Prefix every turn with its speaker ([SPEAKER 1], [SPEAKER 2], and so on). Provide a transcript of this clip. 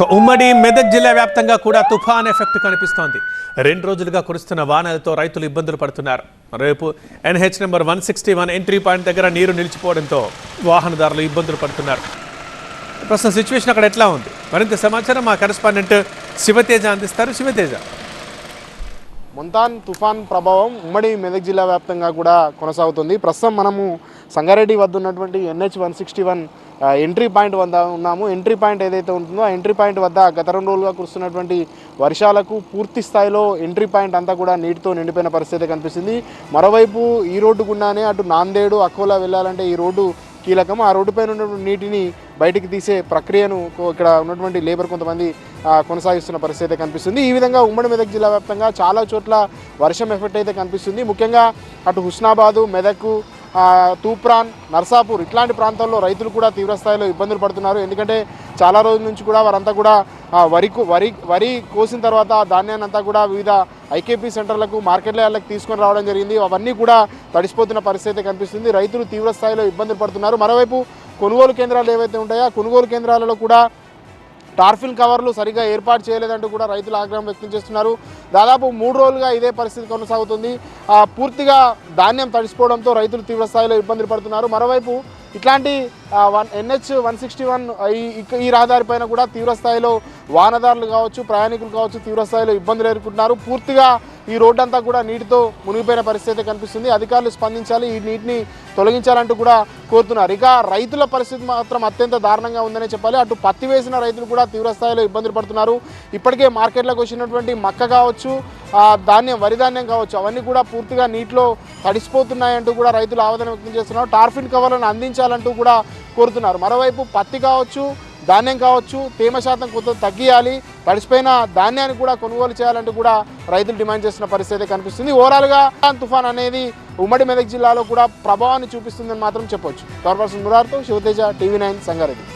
[SPEAKER 1] ఉమ్మడి మెదక్ జిల్లా వ్యాప్తంగా కూడా తుఫాన్ ఎఫెక్ట్ కనిపిస్తోంది. రెండు రోజులుగా కురుస్తున్న వానలతో రైతులు ఇబ్బందులు పడుతున్నారు. రేపు NH number one sixty one entry point దగ్గర నీరు నిలిచిపోవడంతో వాహనదారులు ఇబ్బందులు పడుతున్నారు. ప్రస్తుతం సిచ్యువేషన్ అక్కడ ఎట్లా ఉంది? మరింత సమాచారం మా కరెస్పాండెంట్ శివతేజ అందిస్తారు. శివతేజ.
[SPEAKER 2] మొంతాన్ తుఫాన్ ప్రభావం ఉమ్మడి మెదక్ జిల్లా వ్యాప్తంగా కూడా కొనసాగుతుంది. ప్రస్తుతం మనము సంగారెడ్డి వద్ద ఉన్నటువంటి NH one sixty one entry point వద్ద ఉన్నాము. ఎంట్రీ పాయింట్ ఏదైతే ఉంటుందో ఆ ఎంట్రీ పాయింట్ వద్ద గత రెండు రోజులుగా కురుస్తున్నటువంటి వర్షాలకు పూర్తి స్థాయిలో ఎంట్రీ పాయింట్ అంతా కూడా నీటితో నిండిపోయిన పరిస్థితి కనిపిస్తుంది. మరోవైపు ఈ రోడ్డు గుండానే అటు నాందేడు అకోలా వెళ్ళాలంటే ఈ రోడ్డు కీలకం. ఆ రోడ్డు పైన ఉన్నటువంటి నీటిని బయటికి తీసే ప్రక్రియను ఇక్కడ ఉన్నటువంటి లేబర్ కొంతమంది కొనసాగిస్తున్న పరిస్థితి కనిపిస్తుంది. ఈ విధంగా ఉమ్మడి మెదక్ జిల్లా వ్యాప్తంగా చాలా చోట్ల వర్షం ఎఫెక్ట్ అయితే కనిపిస్తుంది. ముఖ్యంగా అటు హుస్నాబాదు మెదక్ తూప్రాన్ నర్సాపూర్ ఇట్లాంటి ప్రాంతాల్లో రైతులు కూడా తీవ్రస్థాయిలో ఇబ్బందులు పడుతున్నారు. ఎందుకంటే చాలా రోజుల నుంచి కూడా వారంతా కూడా వరి వరి వరి కోసిన తర్వాత ధాన్యాన్ని అంతా కూడా వివిధ ఐకేపీ సెంటర్లకు మార్కెట్లకు తీసుకొని రావడం జరిగింది. అవన్నీ కూడా తడిసిపోతున్న పరిస్థితి కనిపిస్తుంది. రైతులు తీవ్రస్థాయిలో ఇబ్బందులు పడుతున్నారు. మరోవైపు కొనుగోలు కేంద్రాలు ఏవైతే ఉంటాయో ఆ కొనుగోలు కేంద్రాలలో కూడా టార్ఫిల్ కవర్లు సరిగా ఏర్పాటు చేయలేదంటూ కూడా రైతులు ఆగ్రహం వ్యక్తం చేస్తున్నారు. దాదాపు మూడు రోజులుగా ఇదే పరిస్థితి కొనసాగుతుంది. పూర్తిగా ధాన్యం తడిసిపోవడంతో రైతులు తీవ్రస్థాయిలో ఇబ్బందులు పడుతున్నారు. మరోవైపు ఇట్లాంటి one NH one sixty one ఈ ఈ రహదారి పైన కూడా తీవ్రస్థాయిలో వాహనదారులు కావచ్చు ప్రయాణికులు కావచ్చు తీవ్రస్థాయిలో ఇబ్బందులు ఎదుర్కొంటున్నారు. పూర్తిగా ఈ రోడ్డు అంతా కూడా నీటితో మునిగిపోయిన పరిస్థితి కనిపిస్తుంది. అధికారులు స్పందించాలి ఈ నీటిని తొలగించాలంటూ కూడా కోరుతున్నారు. ఇక రైతుల పరిస్థితి మాత్రం అత్యంత దారుణంగా ఉందనే చెప్పాలి. అటు పత్తి వేసిన రైతులు కూడా తీవ్రస్థాయిలో ఇబ్బందులు పడుతున్నారు. ఇప్పటికే మార్కెట్లోకి వచ్చినటువంటి మక్క కావచ్చు ధాన్యం వరి ధాన్యం కావచ్చు అవన్నీ కూడా పూర్తిగా నీటిలో తడిసిపోతున్నాయంటూ కూడా రైతులు ఆవేదన వ్యక్తం చేస్తున్నారు. టార్ఫిన్ కవర్లను అందించాలంటూ కూడా కోరుతున్నారు. మరోవైపు పత్తి కావచ్చు ధాన్యం కావచ్చు తేమ శాతం కొంత తగ్గియాలి తడిసిపోయిన ధాన్యాన్ని కూడా కొనుగోలు చేయాలంటే కూడా రైతులు డిమాండ్ చేస్తున్న పరిస్థితి కనిపిస్తుంది. ఓవరాల్గా తుఫాన్ అనేది ఉమ్మడి మెదక్ జిల్లాలో కూడా ప్రభావాన్ని చూపిస్తుందని మాత్రం చెప్పొచ్చు. కార్పొరేషన్ మురార్తో శివతేజ టీవీ నైన్ సంగారెడ్డి.